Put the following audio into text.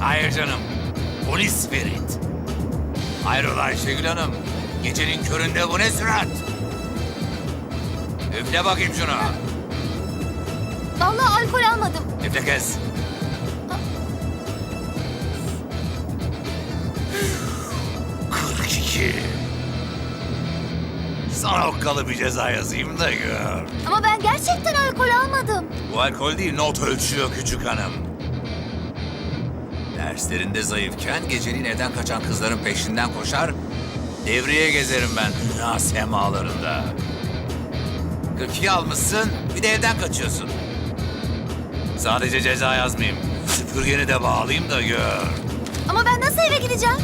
Hayır canım. Holy Spirit. Hayrola Ayşegül Hanım. Gecenin köründe bu ne sürat? Üfle bakayım şunu. Vallahi alkol almadım. Üfle kes. Kırk iki. Sana okkalı bir ceza yazayım da gör. Ama ben gerçekten alkol almadım. Bu alkol değil, not ölçüyor küçük hanım. Derslerinde zayıfken geceliğin evden kaçan kızların peşinden koşar, devreye gezerim ben dünya semalarında. 42 almışsın, bir de evden kaçıyorsun. Sadece ceza yazmayayım, süpürgeni de bağlayayım da gör. Ama ben nasıl eve gideceğim?